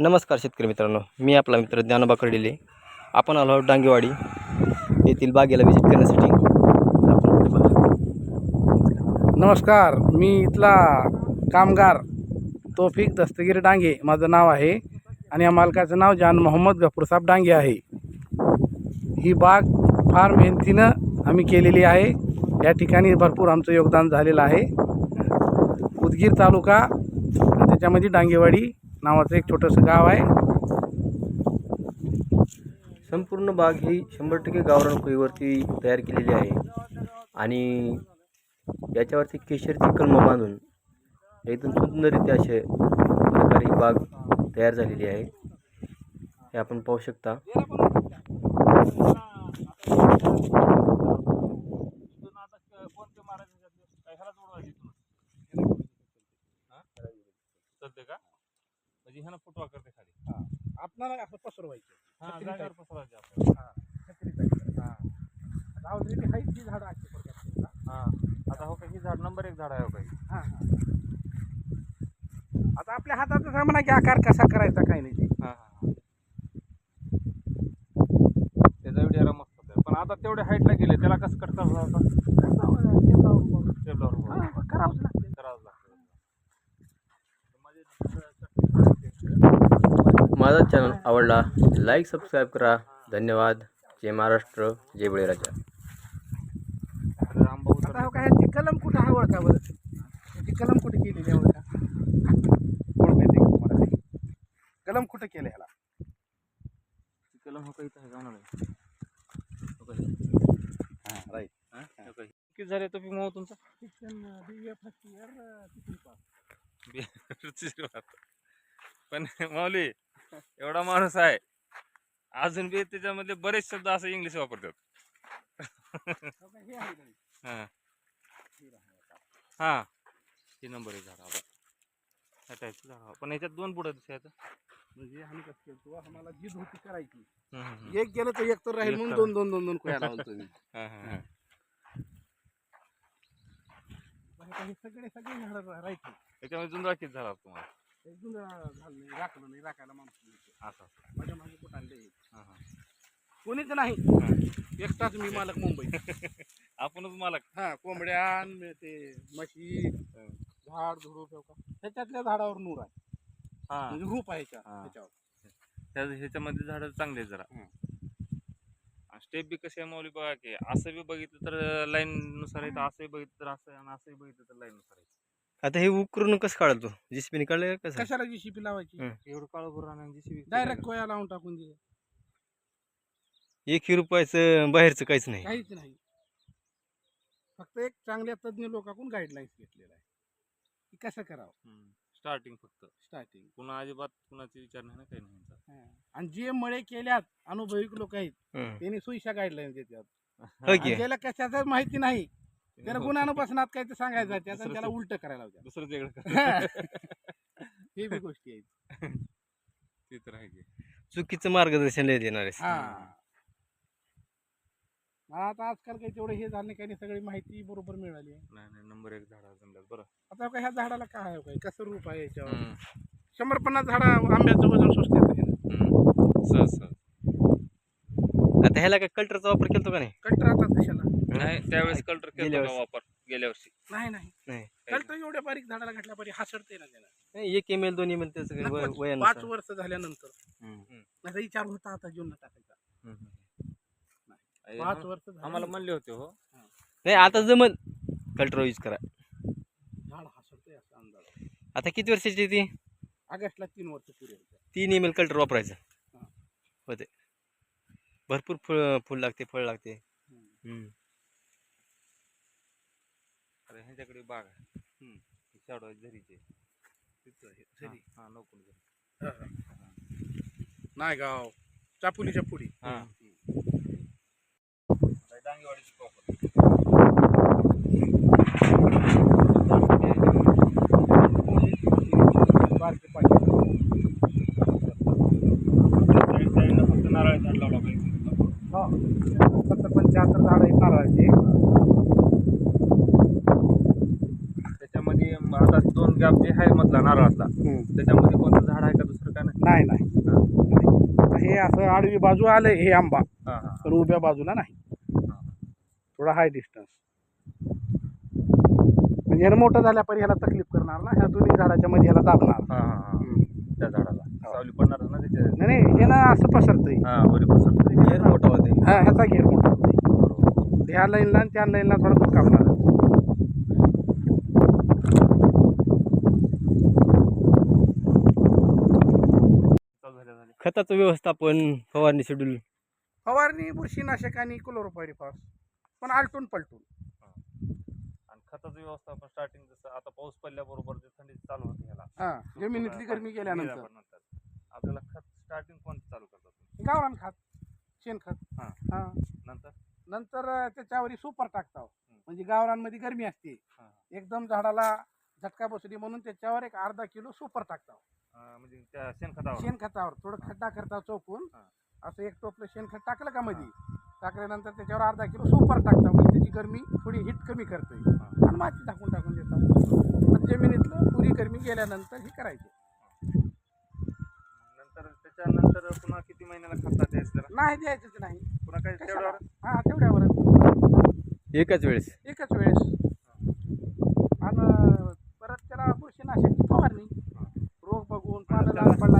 नमस्कार शेतकरी मित्रांनो मी आपला मित्र ज्ञानोबा कर्डिले आपण आलो आहोत डांगेवाडी येथील बागेला विजिट करण्यासाठी. नमस्कार मी इथला कामगार तोफिक दस्तगीर डांगे. माझं नाव आहे आणि या मालकाचं नाव जान मोहम्मद गफूरसाब डांगे आहे. ही बाग फार मेहनतीनं आम्ही केलेली आहे. या ठिकाणी भरपूर आमचं योगदान झालेलं आहे. उदगीर तालुका त्याच्यामध्ये डांगेवाडी नावाचं एक छोटंसं गाव आहे. संपूर्ण बाग ही शंभर टक्के गावरान तयार केलेली आहे. आणि याच्यावरती केशरची कलम बांधून एकदम सुंदररित्या असे प्रकारे बाग तयार झालेली आहे. हे आपण पाहू शकता चालते का म्हणजे ह्यानं फुटवा करते खाली आपणाला असं पसरवायचं हा छत्री जागेवर टाईप. पसरायचे आपल्याला. झाडं आहेत थोडक्यात. हा. आता हो काही झाड नंबर एक झाड आहे हो काही हा, हा. आता आपल्या हातातच आहे म्हणा की आकार कसा करायचा काय नाही ते. हा हा त्याचा व्हिडिओ मस्त होता पण आता तेवढे हाईटला गेले त्याला कसं कट करता हा, करावंच लागतं माझा चॅनल आवडला लाईक सबस्क्राईब करा. धन्यवाद. जय महाराष्ट्र जय बळीराजा. हो काय ती कलम कुठं आहे ओळखा बरं? ती कलम कुठे केलेली आहे ओळखा ओळख येते का तुम्हाला काही? कलम कुठं केलं ह्याला? कलम हो काही आहे जाणार आहे. हो हा राईट हा? किती झाले तो मग तुमचा? शिक्षण बी ए फर्स्ट इयर किती पास रुचीची बात. पण माऊली एवढा माणूस आहे. अजून बी त्याच्यामधले बरेच शब्द असं इंग्लिश वापरतात. हो. हे. हा नंबर एक झाड आबा ह्या टाईपचं झाड पण याच्यात दोन पुढं आहेत म्हणजे आम्ही कसं आम्हाला जी धोती करायची. एक गेलं तर एक तर राहील म्हणून दोन दोन दोन दोन कोया हा, हा, हा. हे सगळे सगळे झाडं राहायचे याच्यामध्ये जुंदळा किती झाला तुम्हाला. झालं नाही राखलं नाही राखायला माणूस नाही. असं असं. माझ्या मागे कुठं आणले हा, हा. कोणीच नाही. एकटाच मी मालक मुंबई आपणच मालक हा कोंबड्या ते म्हशी झाड झुडूप ठेव का त्याच्यातल्या झाडावर नूर आहे हा म्हणजे रूप आहे ह्याच्या- हा. त्याच्यावर त्या- ह्याच्यामध्ये झाडं चांगले आहेत जरा. स्टेप बी कसे आहे माऊली बघा की असं बी बघितलं तर लाईन नुसार आहे तर असंही बघितलं तर असं आहे आणि असंही बघितलं तर लाईन नुसार आहे आता हे उकरून कसं काढलं तू? जीसीबीने काढलं का कसं? कशाला जी शिपी लावायची. एवढं काळं भरून आणि JCB डायरेक्ट कोया लावून टाकून दिलं एकही रुपयाचं बाहेरचं काहीच नाही. काहीच नाही. फक्त एक चांगल्या तज्ज्ञ लोकांकडून गाईडलाईन्स घेतलेला आहे. की कसं करावं? स्टार्टिंग फक्त. स्टार्टिंग पुन्हा अजिबात कुणाचे विचार नाही ना काही नाही यांचा. आणि जे मळे केल्यात अनुभवी लोक आहेत हं. त्यांनी सुईशा गाईडलाईन देतात. होय की? आणि ज्याला कशाच माहिती नाही. त्याला. गुन्हा बसनात काय ते सांगायचं आणि दुसरं त्याला उलट करायला लावतात दुसरंच वेगळं. हे बी गोष्टी आहेत. ते तर आहे की. चुकीचं मार्गदर्शन लय देणार आहेस. हा. मला आता आजकाल काही तेवढं हे झालं नाही काही नाही सगळी माहिती बरोबर मिळाली. आहे नाही नाही नंबर एक झाड जमल्यात बरं. आता काय ह्या झाडाला काय आहे काय कसं रूप आहे याच्यावर? हम्म, शंभर पन्नास झाडा आंब्याचं वजन हम्म. सहज सहज. आता ह्याला काय कल्टरचा वापर केला का नाही? कल्टर आता कशाला नाही त्यावेळेस कल्टर गेल्या केला वर्षी. वापर? गेल्या वर्षी. नाही नाही. नाही. कल्टर एवढ्या बारीक झाडाला घातल्या पाहिजे हासडते ना त्याला. नाही, एक एम एल दोन एम एल त्याचं काही वय- नकोच. पाच वयानुसार वर्ष झाल्यानंतर. हम्म. माझा विचार होता आता जीवन टाकायचा. हम्म. आहे पाच ना? वर्ष आम्हाला म्हणले होते हो. नाही आता जमल. कल्टर यूज करा. झाड हासडते असा अंदाज. आहे. आता किती वर्षाची आहे ती? ऑगस्टला तीन वर्ष पुरे होते. तीन एम एल कल्टर वापरायचं. हा. होते. भरपूर फळ फुल लागते फळ लागते. हम्म. हम्म. अरे ह्याच्याकडे बाग आहे. हम्म. शाडो आहे झरीचे तिथं आहे, झरी. हा नोकून झरी नायगाव. चापुलीच्या पुढी. हा हम्म. डांगेवाडीची प्रॉपर बारके पाहिजे फक्त नारळ झाड लावला पाहिजे सत्तर पंच्याहत्तर झाड आहेत नारळाचे त्याच्यामध्ये म आता दोन गॅप जे आहे मधला नारळातला त्याच्यामध्ये कोणतं झाड आहे का दुसरं काय नाही? नाही नाही. हे. असं आडवी बाजू आलंय हे आंबा. हा हा. पण उभ्या बाजूला नाही. थोडा हाय डिस्टन्स म्हणजे ह्यानं मोठं झाल्यापर ह्याला तकलीफ करणार ना ह्या दोन्ही झाडाच्या मध्ये ह्याला दाबणार. हा हा हा. त्या झाडाला. सावली पडणार ना त्याच्या. नाही नाही हे ना असं पसरतंय. हा वरी पसरत घेर मोठा होते हा ह्याचा घेर मोठा होतोय. ह्या लाईनला आणि त्या लाईनला थोडा दूर खताचं व्यवस्थापन फवारणी शेड्यूल. फवारणी बुरशीनाशक आणि क्लोरोपायरिफॉस पण आलटून पलटून. आणि खताचं व्यवस्थापन स्टार्टिंग जसं आता पाऊस पडल्याबरोबर जे थंडी चालू होते ह्याला. हा. जमिनीतली गरमी गेल्यानंतर गेल्यानंतर आपल्याला खत स्टार्टिंग कोणतं चालू करतात तुम्ही? गावरान खात शेणखत हा. हा. नंतर? नंतर अं, त्याच्यावर सुपर टाकताव म्हणजे गावरानमध्ये गरमी असते. हा. एकदम झाडाला झटका बसली म्हणून त्याच्यावर एक अर्धा किलो सुपर टाकताव म्हणजे त्या शेणखतावर. शेणखतावर थोडं खड्डा करता चौकून हा. असं एक टोपलं शेणखत टाकलं का मध्ये टाकल्यानंतर त्याच्यावर अर्धा किलो सुपर टाकता म्हणजे त्याची गरमी थोडी हिट कमी करते. आणि माती टाकून टाकून देतात पण जमिनीतलं पुरी गरमी गेल्यानंतर हे करायचे. नंतर त्याच्यानंतर पुन्हा किती महिन्याला खत द्यायचं जरा नाही द्यायचंच नाही. पुन्हा काही कशाला? तेवढ्यावर? हा तेवढ्यावर एकाच वेळेस. एकच वेळेस आणि परत त्याला बुरशीनाशकची फवारणी रोग बघून पानं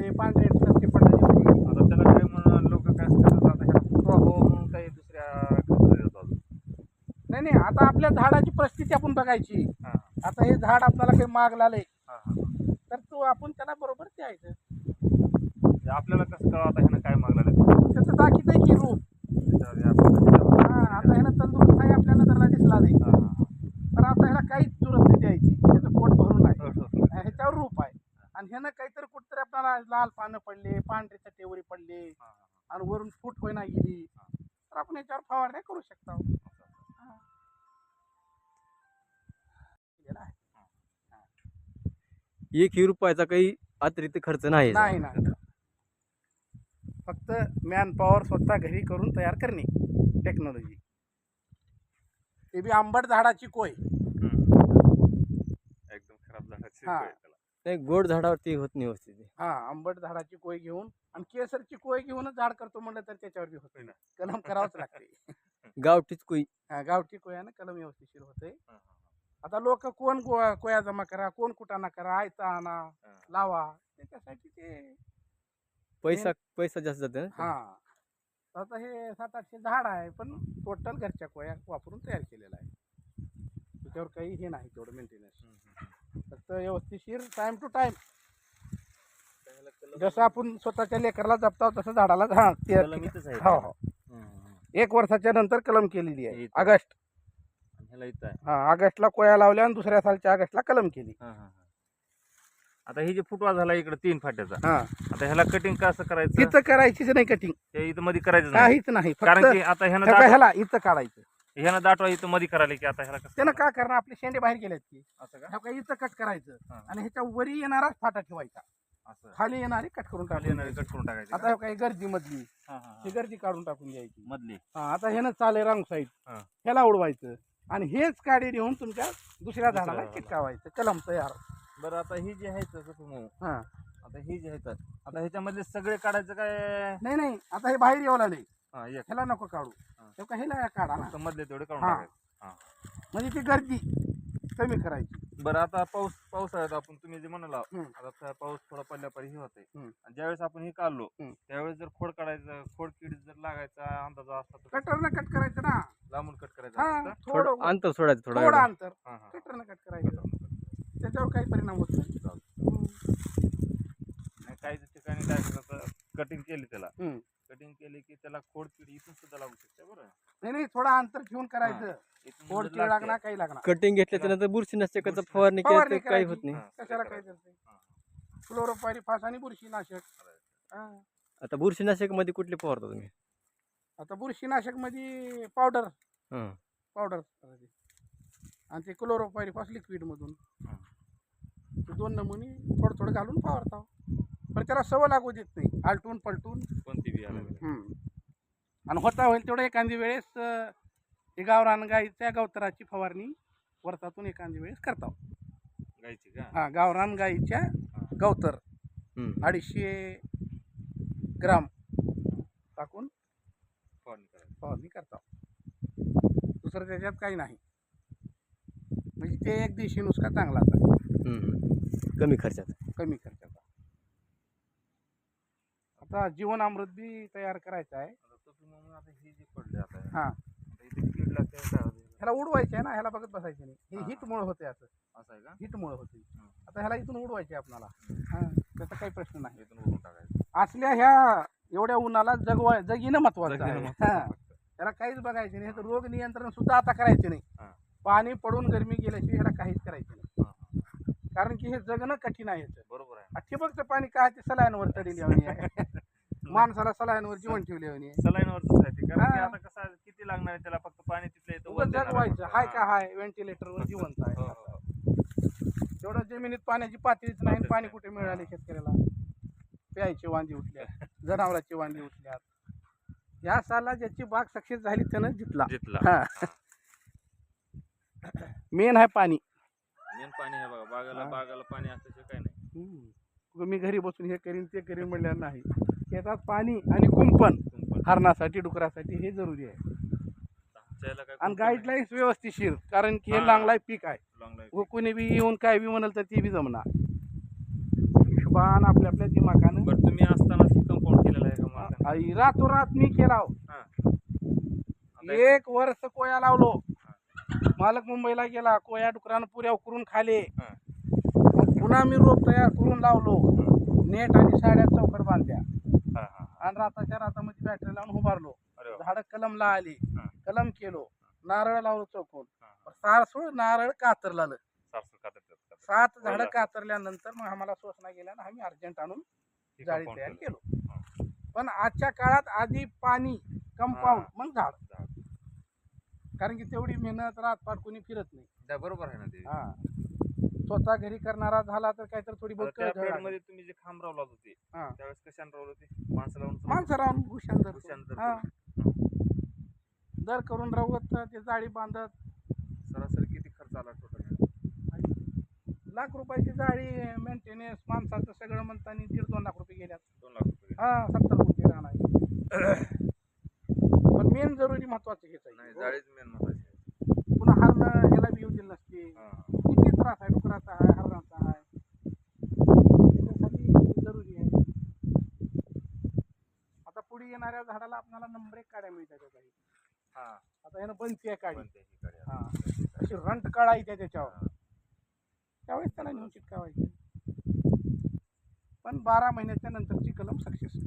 पडलाले पांढरे टक्के पडलेले आता त्याला काय म्हणून लोक काय करतात आता ह्याला फुटवा हो म्हणून काही दुसऱ्या खत देतात अजून. नाही नाही आता आपल्या झाडाची परिस्थिती आपण बघायची. हा. आता हे झाड आपल्याला काही माग लागले हा हा तर तो आपण त्याला बरोबर द्यायचं. म्हणजे आपल्याला कसं कळलं आता ह्यानं काय मागलं ते? त्याचं दाखीत आहे की रूप. हा आता ह्यानं तंदुरुस्त आहे आपल्या नजरला दिसला नाही. हा, हा, हा. तर आता ह्याला काहीच जरूरत नाही द्यायची. त्याचं पोट भरून आहे हो, हो, हो. ह्याच्यावर रूप आहे ह्यानं काहीतरी कुठतरी आपल्याला लाल पानं पडले पांढरे चटेवरी पडले आणि वरून फूट होईना गेली तर आपण याच्यावर फवारण्या करू शकतो. हा. एकही रुपयाचा काही अतिरिक्त खर्च नाही. नाही नाही. फक्त मॅन पॉवर स्वतः घरी करून तयार करणे टेक्नॉलॉजी ते बी आंबट झाडाची कोय. एकदम खराब झाडाची हा. नाही गोड झाडावरती होत नाही व्यवस्थित ते. हा आंबट झाडाची कोय घेऊन आणि केसरची कोय घेऊनच झाड करतो म्हणलं तर त्याच्यावर बी होत ना कलम करावंच लागते. गावठीच कोई हा, गावठी कोयानं कलम व्यवस्थिशीर होते आता लोक कोण गो- कोया जमा करा कोण कुटाणा करा आयता आणा. लावा त्याच्यासाठी ते पैसा पैसा जास्त जाते ना हा. आता हे सात आठशे झाड आहे पण टोटल घरच्या कोया वापरून तयार केलेला आहे त्याच्यावर काही हे नाही तेवढं मेंटेनन्स. फक्त व्यवस्थिशीर टाइम टू टाइम जसं आपण स्वतःच्या लेकराला जपतो तसं झाडाला हा ते- कलम इथंच आहे. हो हो. हम्म. एक वर्षाच्या नंतर कलम केलेली आहे. इथं. ऑगस्ट. आणि ह्याला इथं आहे. हा ऑगस्टला कोया लावल्या आणि दुसऱ्या सालच्या ऑगस्टला कलम केली. हा, हा, हा. आता ही जे फुटवा झाला इकडे तीन फाट्याचा. हा. आता ह्याला कटिंग कसं करायचं? तिथं करायचीच नाही कटिंग हे इथं मध्ये करायचं नाही काहीच नाही. कारण फक्त की आता ह्यानं ह्या- दाट- ह्याला इथं काढायचं. ह्यानं दाटवा इथं मध्ये करायला की आता ह्याला कसं त्यानं? काय करणार आपले शेंडे बाहेर गेलेत की. असं का? ह्या इथं कट करायचं. हा. आणि ह्याच्या वरी येणाराच फाटा ठेवायचा. असं. खाली येणारी कट करून खाली टाकून येणारी. कट करून टाकायची आता काही गर्दी मधली. का? हा, हा, हा. ही गर्दी काढून टाकून द्यायची. मधली. हा आता ह्यानं चाले रांग साईड हा. ह्याला उडवायचं. आणि हेच काडी नेऊन तुमच्या दुसऱ्या झाडाला झाडाला. चिटकावायचं. कलम तयार बरं आता ही जी आहे तसं तुम्ही. हा. आता ही जी आहे तर. आता ह्याच्यामधले सगळे काढायचं काय? नाही नाही. आता हे बाहेर येऊ लागले. हा एक. ह्याला नको काढू. काढा ना मधले तेवढे काढून हा. टाकायचे. म्हणजे ती गर्दी कमी करायची बरं आता पाऊस पावसाळ्यात आपण तुम्ही जे म्हणाला हम्म. आता त्या पाऊस थोडा पडल्या परी हे होते हम्म. आणि ज्यावेळेस आपण हे काढलो हम्म. त्यावेळेस जर खोड काढायचं खोड किड जर लागायचा अंदाज असला तर कटरनं कट करायचं ना लांबून कट करायचं हा असतं का? थोडं अंतर सोडायचं थोडा थोडं. अंतर हा, हा. कटरनं कट करायचं त्याच्यावर काही परिणाम होत नाही आणि काही ठिकाणी काय करतात कटिंग केली त्याला हम्म. कटिंग केली की त्याला खोड किड इथून सुद्धा लागू शकते बरं नाही नाही ठेवून करायचं तीळ लागते, लागणार काही लागणार कटिंग घेतल्याच्या नंतर बुरशीनाशकाचा बुरशी- फवारणी केली फवारणी तर काही. होत नाही कशाला काय करायचं. करते हा. क्लोरोपायरी फास आणि बुरशीनाशक हा. आता बुरशीनाशकमध्ये कुठले फवारता तुम्ही आता बुरशीनाशकमध्ये पावडर हं. पावडर आणि ते क्लोरोपायरी फास लिक्विड मधून हा. ते दोन नमुने थोडं थोडं घालून पावरता पण त्याला सवय लागू देत नाही आलटून पलटून कोणती बी आलं हम्म. आणि होता होईल तेवढं एखादी वेळेस अं, हे गावरान गाईच्या गवतराची फवारणी वर्षातून एखादी वेळेस करतो. गायची का? हा गावरान गाईच्या गवतर. अडीचशे ग्राम टाकून फवारणी करायची. फवारणी करता. दुसरं त्याच्यात काही नाही. म्हणजे ते एक दिवशी नुसका चांगलाच आहे हम्म. कमी खर्चात. कमी खर्चाचा आता जीवन अमृत बी तयार करायचं आहे. आता तुम्ही म्हणून आता हे जे पडले आता. हा. आता इथे कीड लागते काय होते ह्याला उडवायचे आहे ना ह्याला बघत बसायचे नाही. हे. हिटमुळे होते असं. असं आहे का? हिटमुळे होते. आता ह्याला इथून उडवायचे आपणाला. हा त्याचा काही प्रश्न नाही. इथून उडून टाकायचं. असल्या ह्या एवढ्या उन्हाला जगवाय जगीनं महत्वाचं जगणं आहे. हा. त्याला काहीच बघायचं नाही. ह्याचं रोग नियंत्रण सुद्धा आता करायचे नाही. हा. पाणी पडून गरमी गेल्याशिवाय ह्याला काहीच करायचं नाही. हा, हा. कारण की हे जगणं कठीण आहे ह्याचं बरोबर आहे. ठिबकचं पाणी काय ते सलायनवर चढली हवी आहे माणसाला सलायनवर जीवन ठेवली आहे सलाईनवरच आहे ते. कारण की हा. आता कसं आहे, लागणार आहे त्याला फक्त पाणी तिथलं येतं वर उगाच देणार आहे जगवायचं. हाय. का हाय व्हेंटिलेटरवर जिवंत आहे हो, हो, हो. तेवढं जमिनीत पाण्याची पातळीच नाही पाणी. कुठे मिळाले शेतकऱ्याला प्यायची वांदी उठल्या जनावरांची वांदी उठल्यात या साला ज्याची बाग सक्सेस झाली त्यानं जितला जितला हा. मेन आहे पाणी मेन पाणी आहे बघा बागाला हा. बागाला पाणी असल्याशिवाय काय नाही हम्म. मी घरी बसून हे करीन ते करीन म्हणल्यावर नाही शेतात पाणी आणि कुंपण कुंपण. हरणासाठी डुकरासाठी हे जरुरी आहे काय आणि. गाईडलाईन्स व्यवस्थिशीर कारण की हे हा. लांगलाय पीक आहे. व कोणी बी येऊन काय बी म्हणाल तर ते बी जमणार हिशोबान आपल्या आपल्या दिमागानं बरं तुम्ही असताना कंपाऊंड केलेलं आहे का रातोरात मी केला हो. आता एक वर्ष कोया लावलो मालक मुंबईला गेला कोया डुकरानं पुऱ्या उकरून खाले हा. मग पुन्हा मी रोप तयार करून लावलो नेट आणि साड्या चौकट बांधल्या हा, हा, हा. आणि राताच्या रातामध्ये बॅटरी लावून उभारलो अरे वा. झाडं कलमला आली हा. कलम केलो नारळ लावलो चौकून. सारसूळ नारळ कातरला. सात झाडं. कातरल्यानंतर मग आम्हाला सोसना गेल्यानं आम्ही अर्जंट आणून जाळी तयार केलं. पण आजच्या काळात आधी पाणी कंपाऊंड. मग झाड. कारण की तेवढी मेहनत रातपाट कोणी फिरत नाही बरोबर आहे ना ते हा स्वतः घरी करणारा झाला तर काहीतरी थोडी मध्ये तुम्ही जे खांब रावलात होते. त्यावेळेस कशाने रावलं होते माणसं लावून माणसं राहून भूषण दर करून राहत ते जाळी बांधत. सरासरी किती खर्च आला टोटल लाख रुपयाची जाळी मेंटेनन्स माणसाचं सगळं म्हणताना दीड दोन लाख रुपये गेल्यात. दोन लाख रुपये. हा सत्तर कोटी राहणार. पण मेन जरुरी महत्वाचं हेच नाही आहे जाळीच मेन महत्वाची. पुन्हा हरण ह्याला बी येऊ दिलं नसते. किती त्रास आहे डुकराचा आहे हरणाचा आहे. त्याच्यासाठी जरुरी आहे. आता पुढे येणाऱ्या झाडाला आपल्याला नंबर एक काड्या मिळतात. त्या काही हा. आता ह्यानं बनती आहे ते ही गाडी. हा. अशी रंट त्या त्याच्यावर. त्यावेळेस त्याला नेऊन चिटकावायची. पण बारा महिन्याच्या नंतरची कलम सक्सेस.